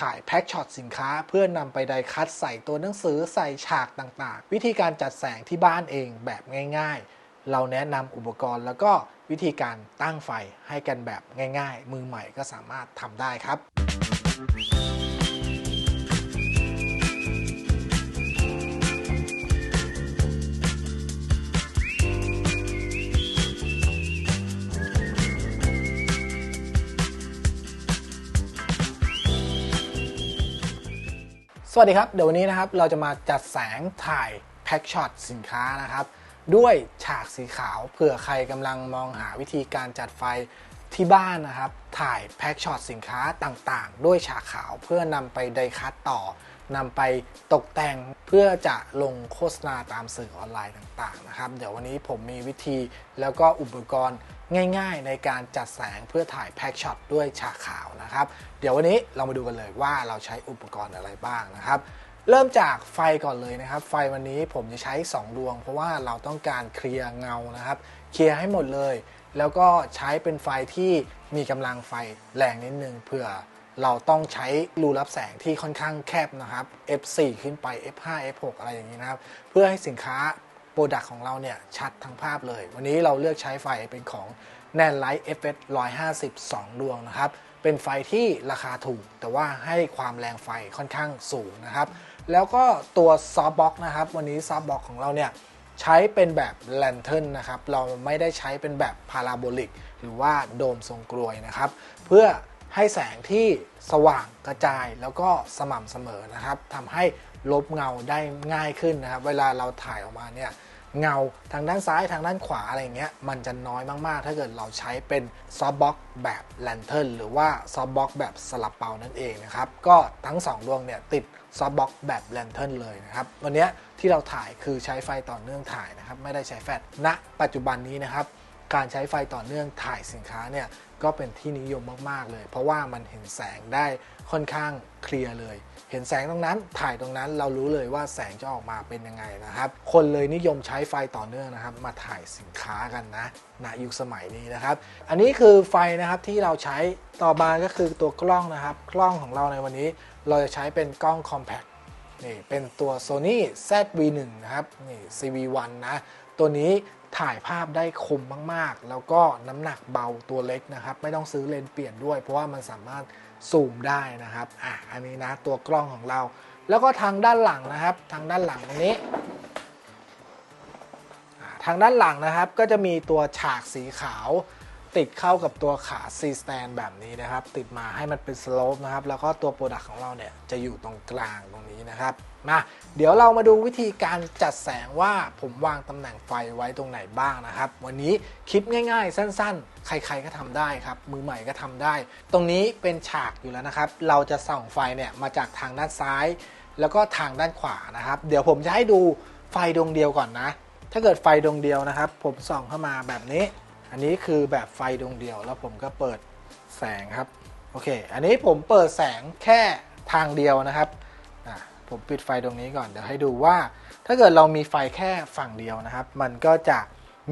ถ่ายแพ็กช็อตสินค้า เพื่อนำไปไดคัดใส่ตัวหนังสือใส่ฉากต่างๆ วิธีการจัดแสงที่บ้านเองแบบง่าย ๆ เราแนะนำอุปกรณ์แล้วก็วิธีการตั้งไฟให้กันแบบง่าย ๆ มือใหม่ก็สามารถทำได้ครับ วัสดีครับ เดี๋ยววันนี้นะครับเราจะมาจัดแสงถ่ายแพ็กช็อตสินค้านะครับ ด้วยฉากสีขาวเผื่อใครกำลังมองหาวิธีการจัดไฟที่บ้านนะครับ ถ่ายแพ็กช็อตสินค้าต่างๆ ด้วยฉากขาวเพื่อนำไปไดคัตต่อ นำไปตกแต่งเพื่อจะลงโฆษณาตามสื่อออนไลน์ต่างๆนะครับ เดี๋ยววันนี้ผมมีวิธีแล้วก็อุปกรณ์ง่ายๆ ในการจัดแสงเพื่อถ่ายแพ็กช็อตด้วยฉากขาวนะครับ เดี๋ยววันนี้เรามาดูกันเลยว่าเราใช้อุปกรณ์อะไรบ้างนะครับ เริ่มจากไฟก่อนเลยนะครับ ไฟวันนี้ผมจะใช้ 2 ดวง เพราะว่าเราต้องการเคลียร์เงานะครับ เคลียร์ให้หมดเลย แล้วก็ใช้เป็นไฟที่มีกำลังไฟแรงนิดนึงเผื่อ เราต้องใช้รูรับแสงที่ค่อนข้างแคบนะครับ f4 ขึ้นไป f5 f6 อะไรอย่างนี้นะครับ เพื่อให้สินค้าโปรดักต์ของเราเนี่ยชัดทั้งภาพเลย วันนี้เราเลือกใช้ไฟเป็นของ n a n Light FS 150 2 ดวงนะครับ เป็นไฟที่ราคาถูก แต่ว่าให้ความแรงไฟค่อนข้างสูงนะครับ แล้วก็ตัวซอฟบ็อกนะครับ วันนี้ซอฟบ็อกของเราเนี่ยใช้เป็นแบบแลนเทิร์นนะครับ เราไม่ได้ใช้เป็นแบบพาราโบลิก หรือว่าโดมทรงกลวยนะครับ เพื่อ ให้แสงที่สว่างกระจายแล้วก็สม่ำเสมอนะครับทำให้ลบเงาได้ง่ายขึ้นนะครับ เวลาเราถ่ายออกมาเนี่ยเงาทางด้านซ้ายทางด้านขวาอะไรเงี้ยมันจะน้อยมากๆ ถ้าเกิดเราใช้เป็นซอฟบ็อกแบบแลนเทิร์นหรือว่าซอฟบ็อกแบบสลับเปานั่นเองนะครับก็ทั้ง 2 ดวงเนี่ยติดซอฟบ็อกแบบแลนเทิร์นเลยนะครับวันนี้ที่เราถ่ายคือใช้ไฟต่อเนื่องถ่ายนะครับไม่ได้ใช้แฟลชณปัจจุบันนี้นะครับ การใช้ไฟต่อเนื่องถ่ายสินค้าเนี่ยก็เป็นที่นิยมมาก ๆ เลย เพราะว่ามันเห็นแสงได้ค่อนข้างเคลียร์เลย เห็นแสงตรงนั้นถ่ายตรงนั้นเรารู้เลยว่าแสงจะออกมาเป็นยังไงนะครับ คนเลยนิยมใช้ไฟต่อเนื่องนะครับ มาถ่ายสินค้ากันนะณยุคสมัยนี้นะครับ อันนี้คือไฟนะครับที่เราใช้ต่อมาก็คือตัวกล้องนะครับ กล้องของเราในวันนี้เราจะใช้เป็นกล้อง compact นี่เป็นตัว Sony ZV1 นะครับนี่ CV1 นะตัวนี้ถ่ายภาพได้คมมากๆ แล้วก็น้ำหนักเบาตัวเล็กนะครับ ไม่ต้องซื้อเลนส์เปลี่ยนด้วย เพราะว่ามันสามารถซูมได้นะครับอะอันนี้นะตัวกล้องของเรา แล้วก็ทางด้านหลังนะครับ ทางด้านหลังตรงนี้ทางด้านหลังนะครับก็จะมีตัวฉากสีขาว ติดเข้ากับตัวขา C stand แบบนี้นะครับ ติดมาให้มันเป็น slope นะครับ แล้วก็ตัวโปรดักต์ของเราเนี่ยจะอยู่ตรงกลางตรงนี้นะครับ มาเดี๋ยวเรามาดูวิธีการจัดแสงว่าผมวางตำแหน่งไฟไว้ตรงไหนบ้างนะครับ วันนี้คลิปง่ายๆ สั้นๆ ใครๆก็ทำได้ครับ มือใหม่ก็ทำได้ ตรงนี้เป็นฉากอยู่แล้วนะครับ เราจะส่องไฟเนี่ยมาจากทางด้านซ้าย แล้วก็ทางด้านขวานะครับ เดี๋ยวผมจะให้ดูไฟดวงเดียวก่อนนะ ถ้าเกิดไฟดวงเดียวนะครับ ผมส่องเข้ามาแบบนี้ อันนี้คือแบบไฟดวงเดียวแล้วผมก็เปิดแสงครับ โอเค อันนี้ผมเปิดแสงแค่ทางเดียวนะครับผมปิดไฟตรงนี้ก่อนเดี๋ยวให้ดูว่า ถ้าเกิดเรามีไฟแค่ฝั่งเดียวนะครับ มันก็จะ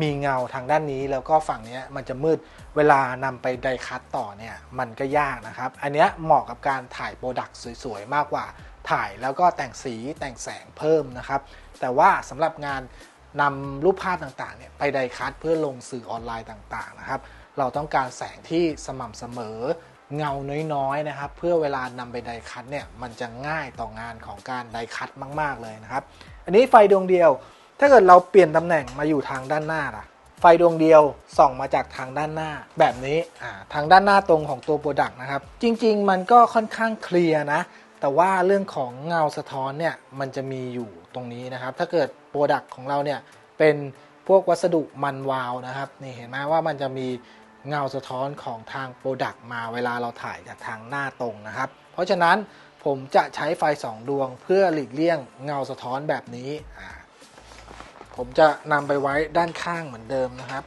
มีเงาทางด้านนี้แล้วก็ฝั่งนี้มันจะมืดเวลานำไปไดคัตต่อเนี่ยมันก็ยากนะครับ อันนี้เหมาะกับการถ่ายโปรดักต์สวยๆ มากกว่าถ่ายแล้วก็แต่งสีแต่งแสงเพิ่มนะครับ แต่ว่าสำหรับงาน นำรูปภาพต่างๆเนี่ยไปไดคัตเพื่อลงสื่อออนไลน์ต่างๆนะครับ เราต้องการแสงที่สม่ำเสมอเงาน้อยๆนะครับ เพื่อเวลานำไปไดคัตเนี่ยมันจะง่ายต่องานของการไดคัตมาก ๆเลยนะครับ อันนี้ไฟดวงเดียว ถ้าเกิดเราเปลี่ยนตำแหน่งมาอยู่ทางด้านหน้าล่ะไฟดวงเดียวส่องมาจากทางด้านหน้าแบบนี้อ่าทางด้านหน้าตรงของตัวโปรดักต์นะครับ จริง ๆ มันก็ค่อนข้างเคลียร์นะแต่ว่าเรื่องของเงาสะท้อนเนี่ยมันจะมีอยู่ ตรงนี้นะครับ ถ้าเกิดโปรดักต์ของเราเนี่ยเป็นพวกวัสดุมันวาวนะครับนี่เห็นไหมว่ามันจะมีเงาสะท้อนของทางโปรดักต์มาเวลาเราถ่ายจากทางหน้าตรงนะครับ เพราะฉะนั้นผมจะใช้ไฟ 2 ดวงเพื่อหลีกเลี่ยงเงาสะท้อนแบบนี้ ผมจะนำไปไว้ด้านข้างเหมือนเดิมนะครับ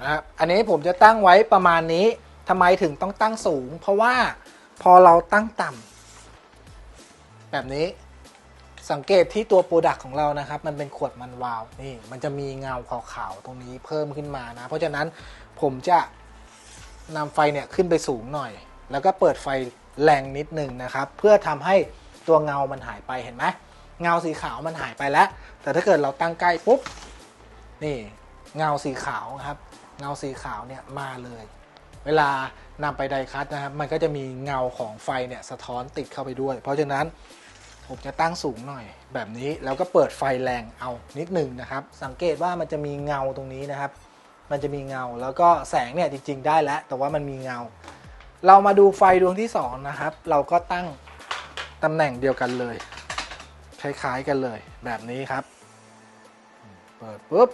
นะครับ อันนี้ผมจะตั้งไว้ประมาณนี้ทำไมถึงต้องตั้งสูง เพราะว่าพอเราตั้งต่ำแบบนี้ สังเกตที่ตัวโปรดักต์ของเรานะครับ มันเป็นขวดมันวาวนี่มันจะมีเงาขาวๆตรงนี้เพิ่มขึ้นมานะ เพราะฉะนั้นผมจะนำไฟเนี่ยขึ้นไปสูงหน่อย แล้วก็เปิดไฟแรงนิดหนึ่งนะครับ เพื่อทำให้ตัวเงามันหายไปเห็นไหมเงาสีขาวมันหายไปแล้ว แต่ถ้าเกิดเราตั้งใกล้ปุ๊บนี่เงาสีขาวครับ เงาสีขาวเนี่ยมาเลย เวลานำไปไดคัตนะครับ มันก็จะมีเงาของไฟเนี่ยสะท้อนติดเข้าไปด้วย เพราะฉะนั้น ผมจะตั้งสูงหน่อยแบบนี้แล้วก็เปิดไฟแรงเอานิดหนึ่งนะครับ สังเกตว่ามันจะมีเงาตรงนี้นะครับ มันจะมีเงาแล้วก็แสงเนี่ยจริง ๆ ได้แล้ว แต่ว่ามันมีเงา เรามาดูไฟดวงที่สองนะครับ เราก็ตั้งตำแหน่งเดียวกันเลย คล้ายๆกันเลยแบบนี้ครับ เปิดปุ๊บ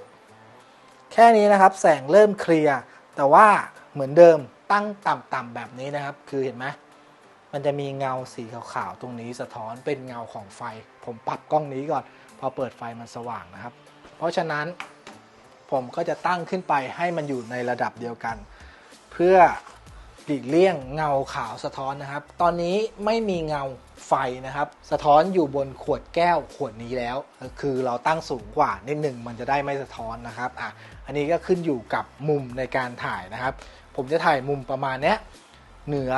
แค่นี้นะครับ แสงเริ่มเคลียร์แต่ว่าเหมือนเดิมตั้งต่ำๆแบบนี้นะครับ คือเห็นไหม มันจะมีเงาสีขาวๆตรงนี้สะท้อนเป็นเงาของไฟ ผมปรับกล้องนี้ก่อน พอเปิดไฟมันสว่างนะครับ เพราะฉะนั้นผมก็จะตั้งขึ้นไปให้มันอยู่ในระดับเดียวกัน เพื่อหลีกเลี่ยงเงาขาวสะท้อนนะครับ ตอนนี้ไม่มีเงาไฟนะครับ สะท้อนอยู่บนขวดแก้วขวดนี้แล้ว คือเราตั้งสูงกว่านิดหนึ่งมันจะได้ไม่สะท้อนนะครับอะอันนี้ก็ขึ้นอยู่กับมุมในการถ่ายนะครับ ผมจะถ่ายมุมประมาณเนี้ยเหนือ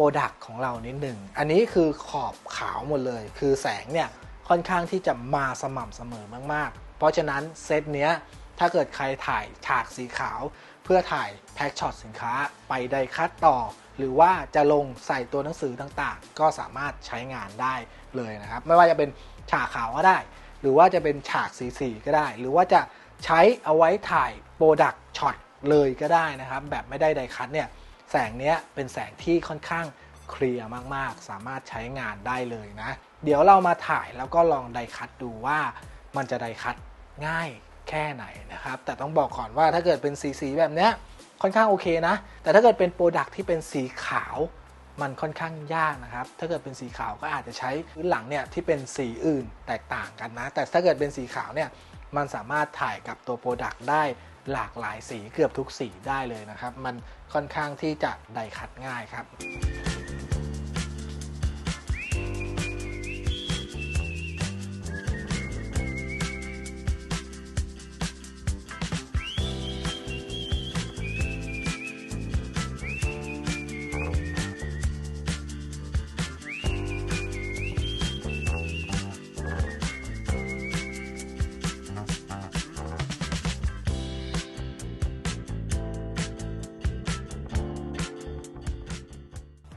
รดักของเรานิดหนึ่ง อันนี้คือขอบขาวหมดเลย คือแสงเนี่ยค่อนข้างที่จะมาสม่ำเสมอมากๆ เพราะฉะนั้นเซตเนี้ยถ้าเกิดใครถ่ายฉากสีขาว เพื่อถ่ายแพ็กช็อตสินค้าไปไดคัตต่อ หรือว่าจะลงใส่ตัวหนังสือต่างๆ ก็สามารถใช้งานได้เลยนะครับ ไม่ว่าจะเป็นฉากขาวก็ได้ หรือว่าจะเป็นฉากสีสีก็ได้ หรือว่าจะใช้เอาไว้ถ่ายโปรดักช็อตเลยก็ได้นะครับ แบบไม่ได้ไดคัตเนี่ย แสงเนี้ยเป็นแสงที่ค่อนข้างเคลียร์มากๆ สามารถใช้งานได้เลยนะ เดี๋ยวเรามาถ่ายแล้วก็ลองไดคัตดูว่ามันจะไดคัตง่ายแค่ไหนนะครับ แต่ต้องบอกก่อนว่าถ้าเกิดเป็นสีสีแบบเนี้ยค่อนข้างโอเคนะ แต่ถ้าเกิดเป็นโปรดักที่เป็นสีขาวมันค่อนข้างยากนะครับ ถ้าเกิดเป็นสีขาวก็อาจจะใช้พื้นหลังเนี่ยที่เป็นสีอื่นแตกต่างกันนะ แต่ถ้าเกิดเป็นสีขาวเนี่ย มันสามารถถ่ายกับตัวโปรดักได้หลากหลายสีเกือบทุกสีได้เลยนะครับ มันค่อนข้างที่จะไดคัดง่ายครับ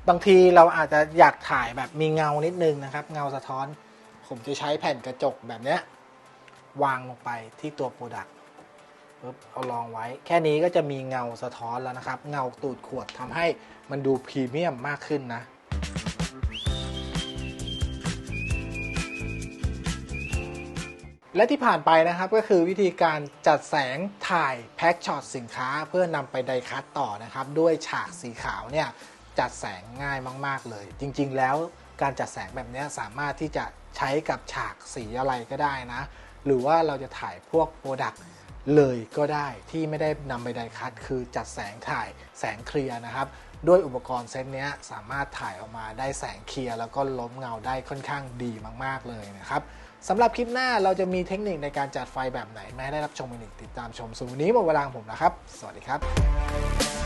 บางทีเราอาจจะอยากถ่ายแบบมีเงานิดนึงนะครับ เงาสะท้อน ผมจะใช้แผ่นกระจกแบบเนี้ยวางลงไปที่ตัวโปรดักต์ปุ๊บเอาลองไว้ แค่นี้ก็จะมีเงาสะท้อนแล้วนะครับ เงาตูดขวดทำให้มันดูพรีเมียมมากขึ้นนะและที่ผ่านไปนะครับก็คือวิธีการจัดแสงถ่ายแพ็กช็อตสินค้า เพื่อนำไปไดคัตต่อนะครับ ด้วยฉากสีขาวเนี่ย จัดแสงง่ายมาก ๆ เลย จริง ๆ แล้วการจัดแสงแบบนี้สามารถที่จะใช้กับฉากสีอะไรก็ได้นะ หรือว่าเราจะถ่ายพวกโปรดักต์เลยก็ได้ที่ไม่ได้นำไปไดคัตคือจัดแสงถ่ายแสงเคลียร์นะครับ ด้วยอุปกรณ์เซตเนี้ยสามารถถ่ายออกมาได้แสงเคลียร์แล้วก็ล้มเงาได้ค่อนข้างดีมาก ๆ เลยนะครับสำหรับคลิปหน้าเราจะมีเทคนิคในการจัดไฟแบบไหนมาให้ได้รับชมอีกติดตามชมส่วนวันนี้หมดเวลาของผมแล้วครับ สวัสดีครับ